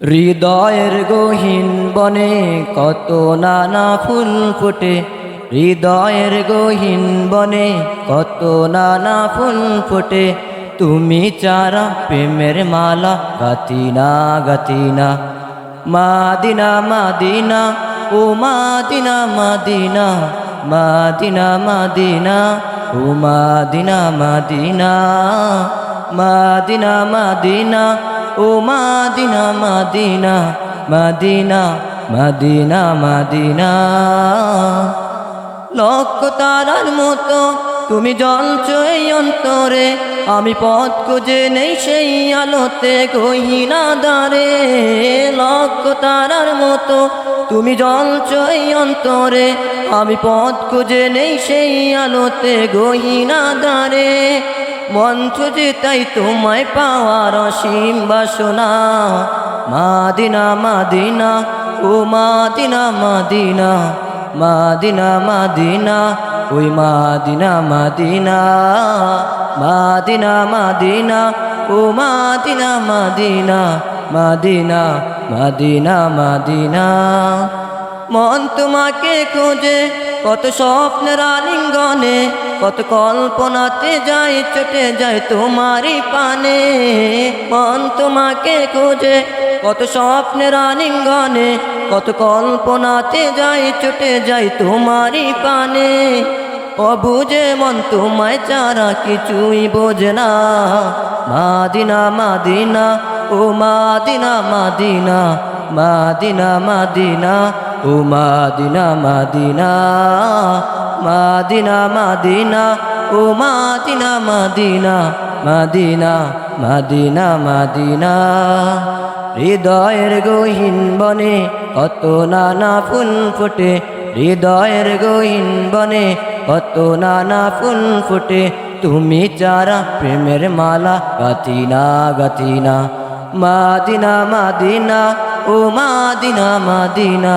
হৃদয়ের গহীন বনে কত নানা ফুল ফুটে। হৃদয়ের গহীন বনে কত নানা ফুল ফুটে। তুমি চারা প্রেমের মালা গাতিনা গাতিনা মাদিনা মাদিনা, ও মাদিনা মাদিনা। মাদিনা মাদিনা, ও মাদিনা মাদিনা। মাদিনা মাদিনা ও মাদিনা মাদিনা মাদিনা মাদিনা মাদিনা। লক্ষ তারার মতো তুমি জ্বলছ এই অন্তরে, আমি পথ খুঁজে নেই সেই আলোতে গহিনা দারে লক্ষ তারার মতো তুমি জ্বলছ এই অন্তরে, আমি পথ খুঁজে নেই সেই আলোতে গহিনা দারে মন্ত্র যে তাই তোমায় পাওয়ার অসীম বাসনা মাদিনা মাদিনা ও মাদিনা মাদিনা মাদিনা মাদিনা ওই মাদিনা মাদিনা মাদিনা মাদিনা ও মাদিনা মাদিনা মাদিনা মাদিনা মাদিনা মন তোমাকে খোঁজে কত স্বপ্নের আলিঙ্গনে, কত কল্পনাতে যায় চটে যায় তোমারই পানে। মন তোমাকে খোঁজে, কত স্বপ্নের আলিঙ্গনে, কত কল্পনাতে যাই চটে যায় তোমারই পানে। অবুঝে মন তোমায় চারা কিছুই বোঝে না। মাদিনা মাদিনা, ও মাদিনা মাদিনা মাদিনা মাদিনা। ও মাদিনা মাদিনা মাদিনা মাদিনা, ও মাদিনা মাদিনা মাদিনা মাদিনা মাদিনা। হৃদয়ের গহীন বনে কত নানা ফুল ফোটে, হৃদয়ের গহীন বনে কত নানা ফুল ফোটে। তুমি চারা প্রেমের মালা গাতিনা গাতিনা মাদিনা মাদিনা, ও মাদিনা মাদিনা